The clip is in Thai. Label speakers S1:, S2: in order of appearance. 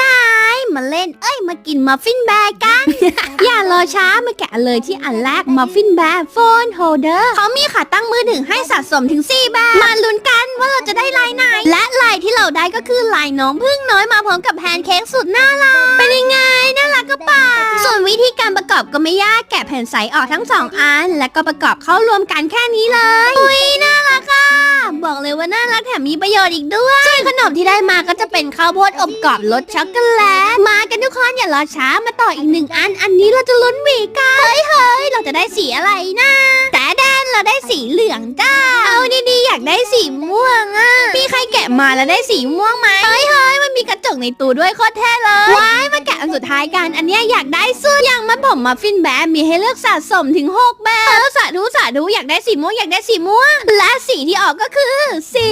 S1: นายมาเล่นเอ้ยมากินมัฟฟินแบร์กัน อย่ารอช้ามาแกะเลยที่อันแรกมัฟฟินแบร์โฟนโฮเดอร์เขามีขาตั้งมือถือให้สะสมถึง 4 แบบมาลุ้นกันว่าเราจะได้ลายไหน และลายที่เราได้ก็คือลายน้องพึ่งน้อยมาพร้อมกับแพนเค้กสุดน่ารักเป็นยังไงน่ารักก็ป่าส่วนวิธีการประกอบก็ไม่ยากแกะแผ่นใสออกทั้งสองอัน แล้วก็ประกอบเข้ารวมกันแค่นี้เลยอุ้ยน่ารักอะบอกเลยว่าน่า รักแถมมีประโยชน์อีกด้วยส่วนขนมที่ได้มาก็จะเป็นข้าวโพดอบกรอบรสช็อกโกแลต มากันทุกคนอย่ารอช้ามาต่ออีกหนึ่งอัน อันนี้เราจะลุ้นหวีกันเฮ้ยเฮ้ยเราจะได้สีอะไรนะแต่แดนเราได้สีเหลืองจ้า เอาดีๆอยากได้สีม่วงอะมีะมาแล้วได้สีม่วงไหมเฮ้ยเฮ้ยมันมีกระจกในตู้ด้วยโคตรเท่เลยว้ายมาแกะอันสุดท้ายกัน อันเนี้ยอยากได้สุดอย่างมันผมมาฟินแบร์มีให้เลือกสะสมถึง6แบบเออสาธุสาธุอยากได้สีม่วงอยากได้สีม่วง และสีที่ออกก็คือสี